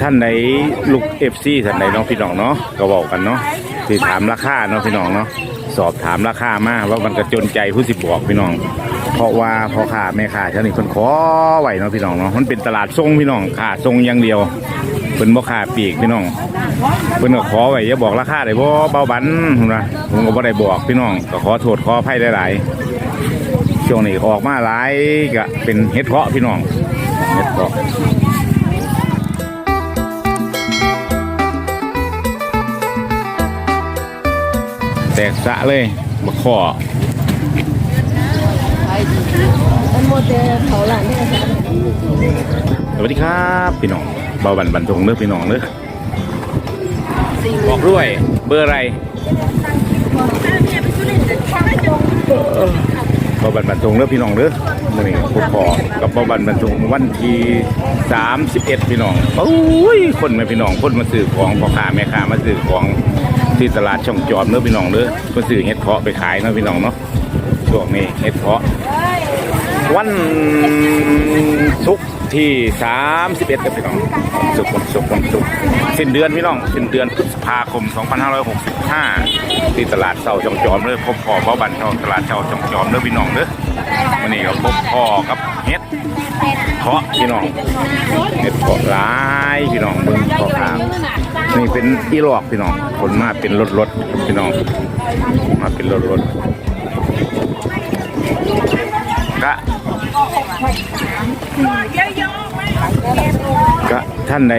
ท่านใดลูกเอฟซีท่านใดเนาะพี่น้องเนาะก็บอกกันเนาะที่ถามราคาเนาะพี่น้องเนาะสอบถามราคามากว่ามันกระจนใจผู้สิบบอกพี่น้อง เพราะว่าพอค้าแม่ค้าเท่านี้เพิ่นขอไหวเนาะพี่น้องเนาะมันเป็นตลาดทรงพี่น้องค่าทรงอย่างเดียวเพิ่นบ่ค่าปีกพี่น้องเพิ่นก็ขอไว้อย่าบอกราคาได้บ่เบาบันนนะผมก็บ่ได้บอกพี่น้องก็ขอโทษขออภัยหลายๆช่วงนี้ออกมาหลายก็เป็นเฮ็ดเพาะพี่น้องเฮ็ดเพาะ แตกสะเลยบักข้อมันโมเดลเขาหลานเนี่ยค่ะสวัสดีครับพี่น้องเบาบันบันทงเด้อพี่น้องเด้อบอกด้วยเบอร์อะไรเบาบันบันทงเด้อพี่น้องเด้อมื่อนี้พวกพอกับเบาบันบันทงวันที่31พี่น้องโอ้ยคนม่พี่น้องคนมาซื้อของพ่อค้าแม่ค้ามาซื้อของ ที่ตลาดช่องจอมเด้อพี่น้องเนื้อมาซื้อเห็ดเพาะไปขายเนื้อพี่น้องเนาะช่วงนี้เห็ดเพาะ วันศุกร์ ที่ 31ครับพี่น้องศุกร์วันศุกร์วันศุกสิ้นเดือนพี่น้องสิ้นเดือนพฤษภาคม 2565 ที่ตลาดเสาจอมจอมเลยพบพ่อพ่อบันเท่าตลาดเสาจอมจอมเด้อพี่น้องเด้อวันนี้ก็พบพ่อกับเฮ็ดเพาะพี่น้องเฮ็ดเพาะหลายพี่น้องเบิ่งพ่อขามนี่เป็นอีหลอกพี่น้องคนมาเป็นรถรถพี่น้อง มาเป็นรถรถกะ ก็ท่านใด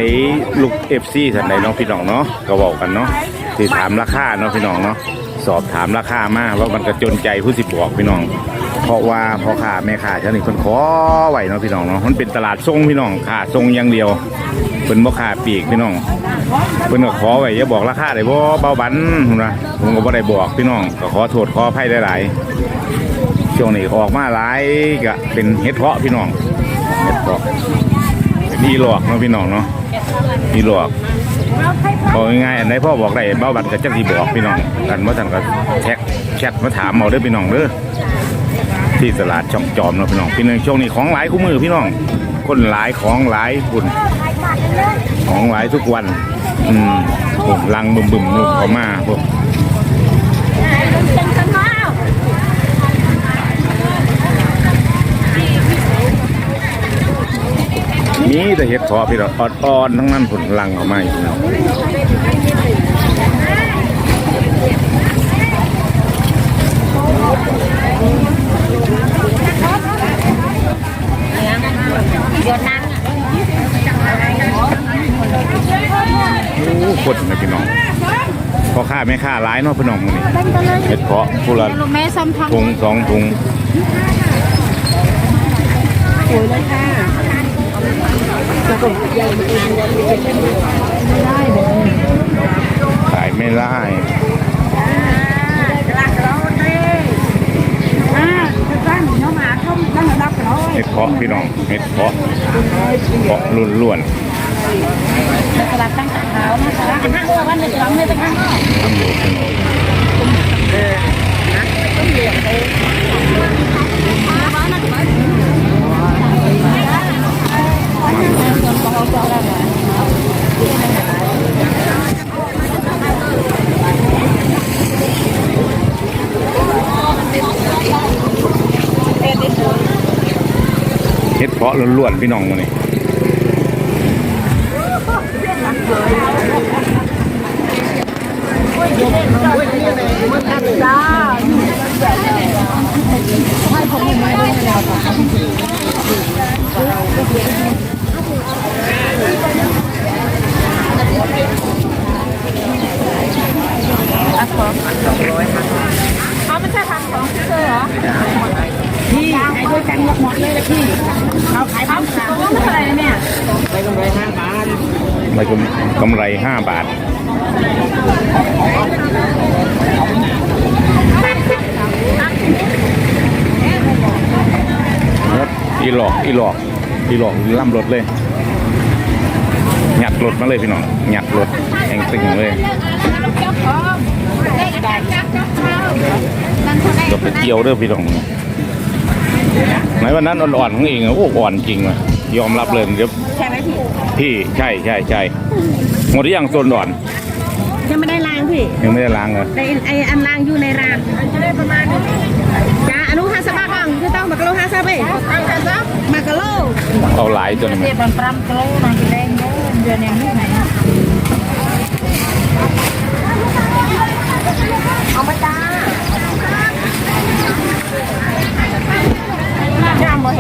ลูกเอฟซีท่านใดเนาะพี่น้องเนาะก็บอกกันเนาะที่ถามราคาเนาะพี่น้องเนาะสอบถามราคามากว่ามันกระจนใจผู้สิบบอกพี่น้อง เพราะว่าพอค้าแม่ค้าเท่านี้เพิ่นขอไหวเนาะพี่น้องเนาะมันเป็นตลาดทรงพี่น้องค่าทรงอย่างเดียวเพิ่นบ่ค่าปีกพี่น้องเพิ่นก็ขอไหวอย่าบอกราคาได้บ่เบาบันนนะผมก็บ่ได้บอกพี่น้องก็ขอโทษขออภัยหลายๆช่วงนี้ออกมาหลายก็เป็นเฮ็ดเพาะพี่น้อง เฮ็ดเพาะมีหลอกเนาะพี่น้องเนาะมีหลอกบอกง่ายๆอันไหนพ่อบอกได้เบ้าบัตรกับจักที่บอกพี่น้องกันว่าท่านก็แท็กแชทมาถามเอาเด้อพี่น้องเด้อที่ตลาดช่องจอมเนาะพี่น้องพี่น้องช่วงนี้ของหลายคู่มือพี่น้องคนหลายของหลายบุญของหลายทุกวัน อืมพวกลังบึมบึมๆนู่นเขามาพวก มีแต่เห็ดเพาะพี่น้องอ่อนๆทั้งนั้นผลลังเขามาอยู่พี่น้องเดี๋ยวนั่งโอ้คนนะพี่น้องพ่อค้าแม่ค้าร้ายเนาะพี่น้องมื้อนี้เห็ดเพาะผู้ละลูกแม่ซ้ำทำถุงสองถุงสวยเลยค่ะ ขายไม่ได้เห็ดเพาะพี่น้องเห็ดเพาะเพาะล้วนตลาดตั้งแต่เช้านะคะห้างเออวันเดือดร้อนเลยไปข้างนอก ๆตำรวจพี่น้อง เห็ดเพาะล้วนๆพี่น้องมันนี้ จ้า เขาไม่ใช่ทำของพี่เลยเหรอ พี่ให้ด้วยกันหมดเลยนะพี่เขาขายพันสามเท่าไหร่เนี่ย ได้กำไรห้า กำไร 5 บาท อีหลอก อีหลอก อีหลอกล่ำรถเลย หยัดรถมาเลยพี่น้อง หยัดรถแองตึงเลยก็ไปเกี่ยวเด้อพี่น้องไหนวันนั้นอ่อนๆของเองอะโอ้อ่อนจริงว่ะ ยอมรับเลยเดี๋ยวใช่ไหมพี่พี่ใช่ใช่ใช่หมดหรือยังโซนอ่อน ยังไม่ได้ล้างพี่ยังไม่ได้ล้างเหรอในไออันล้างอยู่ในร้านจะได้ประมาณนี้จ้าอนุฮาสบ้าบ้างคือต้องมากะโลฮาซาเบ้มากะโลเอาหลายจนเจ็บมันปรำโกลนางแดงโน้เดือนยังไม่ไหนเอามาจ้าจ้าบ่เห็นเลยดิอันนี้ตัวนี้เอา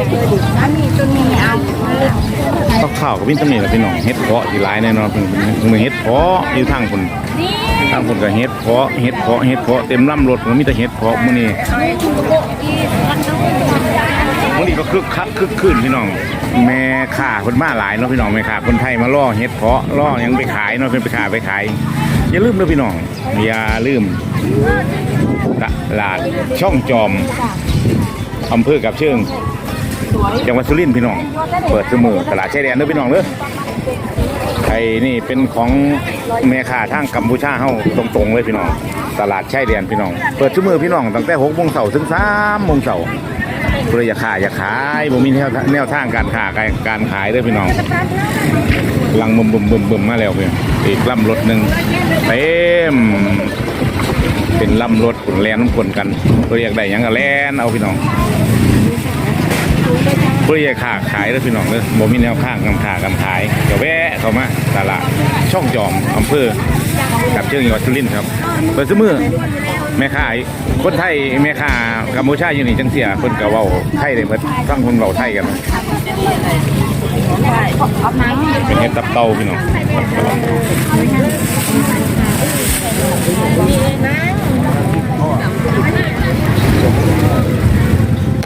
ข้าวข้าวกับวินตำหนิแหละพี่น้องเฮ็ดเพาะที่หลายแน่นอนเพิ่นเพิ่นเฮ็ดเพาะอยู่ทางคนนี่ทางคนก็เฮ็ดเพาะเฮ็ดเพาะเฮ็ดเพาะเต็มลำรถมันมีแต่เฮ็ดเพาะมื้อนี้มื้อนี้ก็คึกคักคึกคืนพี่น้อง แม่ค้าเพิ่นมาหลายเนาะพี่น้องแม่ค้าคนไทยมาล่อเฮ็ดเพาะล่อยังไปขายเนาะเพิ่นไปขายไปขายอย่าลืมเด้อพี่น้อง อย่าลืมตลาดช่องจอมอำเภอกับเชิง จังหวัดสุรินทร์พี่น้อง เปิดเสมอตลาดชายแดนเด้อพี่น้องเด้อไอ้นี่เป็นของแม่ค้าทางกัมพูชาเฮาตรงๆเลยพี่น้อง ตลาดชายแดนพี่น้อง เปิดเสมอพี่น้องตั้งแต่6โมงเช้าถึง3โมงเช้าเพื่ออยากขายอยากขายบ่มีแนวแนวทางการค้าการการขายด้อพี่น้องลังบึมบึมบึมบึมมาแล้วพี่อีกลำรถหนึ่งเต็มเป็นลำรถขนแลนน้ำขนกันเพื่ออยกได้ยังก็แลนเอาพี่น้อง ผู้ใหญ่ขาขายเลยพี่น้องเลยบ่มีแนวข้างกำขากันขายก็แวะเข้ามาตลาดช่องจอมอำเภอกับเชิงจังหวัดสุรินทร์ครับเปิดซื้อมือแม่ค้าคนไทยแม่ค้ากัมพูชาอยู่นี่จังเสียเพิ่นก็เวาไทยได้เพิ่นฟังคนเว้าไทยกันเป็นเฮ็ดตับเต่าพี่น้อง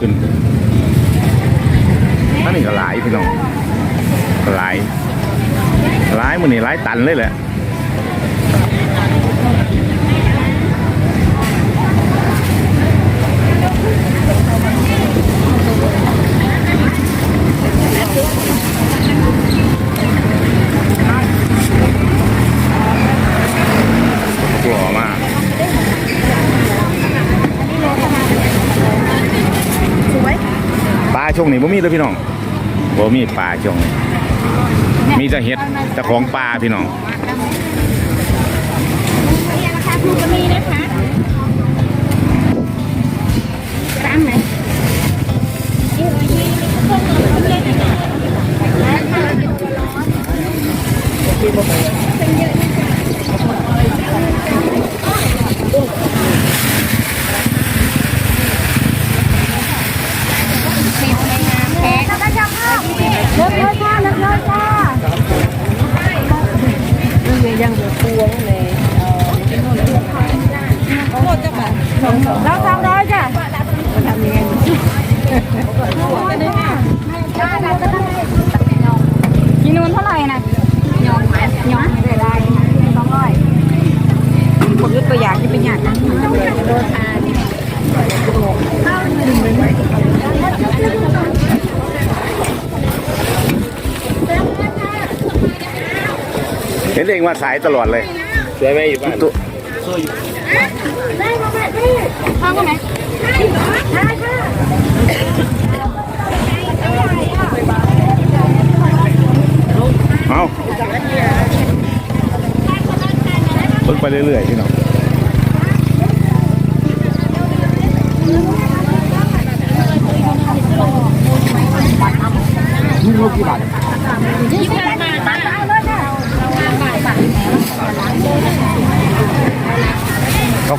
ขึ้น อันนี้ก็หลายพี่น้องหลายหลายมือนี่หลายตันเลยแหละ กลัวมาก สวย ปลา ช่วงนี้บ่มีเลยพี่น้องบ่มีปลาช่วงนี้มีแต่เห็ดแต่ของปลาพี่น้องนี่ราคาถูกก็มีนะคะร้านไหน แพ้ก็จะเข้าเลิกเลยค่ะเลิกเลยค่ะเรื่องยังเหลือพวงเลยโคตรจะแบบเราทำร้อยจ้ะทำยังไง กินนูนเท่าไหร่นะยองไหมยองไม่ได้ไรสองร้อยผมยึดตัวอย่างที่เป็นอย่างนั้นโดนอาดิเห็นเองมาสายตลอดเลยเสียแม่อยู่บ้านตัวข้าวก็ไหมใช่ค่ะ เอาเพิ่งไปเรื่อยๆพี่น้องยี่สิบบาทมาเอาเลยค่ะ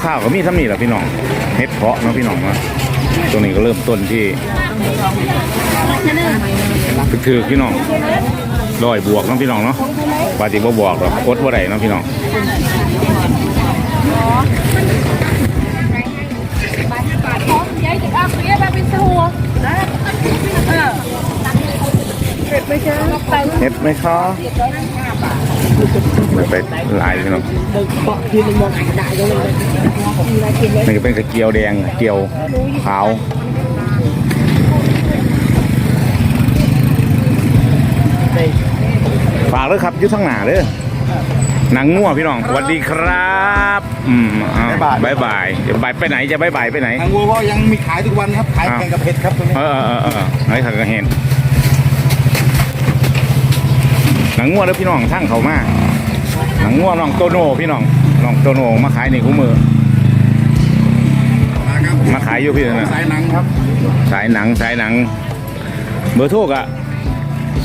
ข้าวๆก็มีซ้ำนี่แหละพี่น้องเห็ดเพาะเนาะพี่น้องเนาะตรงนี้ก็เริ่มต้นที่ถือๆพี่น้อง ร้อยบวกเนาะพี่น้องเนาะปาติบ่บวกหรอกกดว่าไรเนาะพี่น้องยายจะเอาเสียไปเป็นตัวเออเห็ดไหมคะไปหลายพี่น้องนี่ก็เป็นกระเจียวแดงเจียวขาว ฝากเลยครับอยุทธางหนาเด้อหนังงัวพี่น้องสวัสดีครับอืมอ้าวบาย บายเดี๋ยวบายไปไหนจะบายบายไปไหน ทางวัวก็ยังมีขายทุกวันครับ ขายแข่งกับเพชรครับตรงนี้ เออเออเออเออไอ้ขันก็เห็นนังงัวแล้วพี่น้องทั้งเขามาหนังงัวน้องโตโน่พี่น้องน้องโตโน่มาขายในคู่มือนะครับมาขายอยู่พี่นะ สายหนังครับ สายหนังสายหนัง เบอร์โทรกะ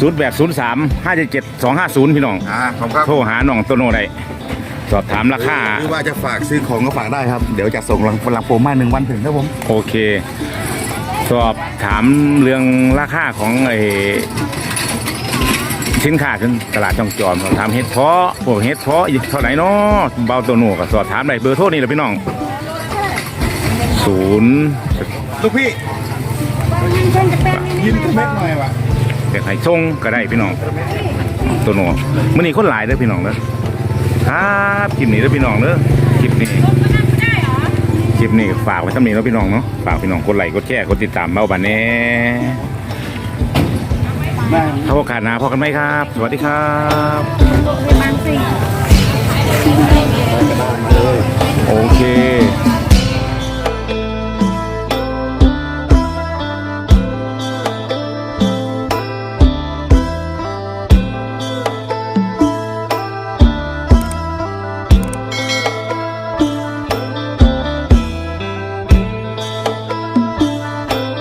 ศูนย์แปดศูนย์สามห้าเจ็ดเจ็ดสองห้าศูนย์พี่น้อง อ่าผมครับโทรหาน้องโตโน่ได้สอบถามราคา หรือว่าจะฝากซื้อของก็ฝากได้ครับ เดี๋ยวจะส่งหลังหลังโปรมาหนึ่งวันถึงครับผม โอเค สอบถามเรื่องราคาของไอ้สินค้าขึ้นตลาดจองจอมสอบถามเฮ็ดเพาะพวกเฮ็ดเพาะอยู่เท่าไหร่เนาะเบาตัวหนูก็สอบถามได้เบอร์โทรนี่แหละพี่น้องศูนย์ลูกพี่ยิ้มกระเม็ดหน่อยวะ แต่ไข่ส่งก็ได้พี่น้องตัวหนูมื้อนี้คนหลายเด้อพี่น้องเด้อครับคลิปนี้เด้อพี่น้องเด้อคลิปนี้คลิปนี้ฝากไว้ทำนี้แล้วพี่น้องเนาะฝากพี่น้องกดไลค์กดแชร์กดติดตามเบาบันแน่แม่ถ้าโอกาสหน้าพอกันไหมครับ สวัสดีครับบางสิ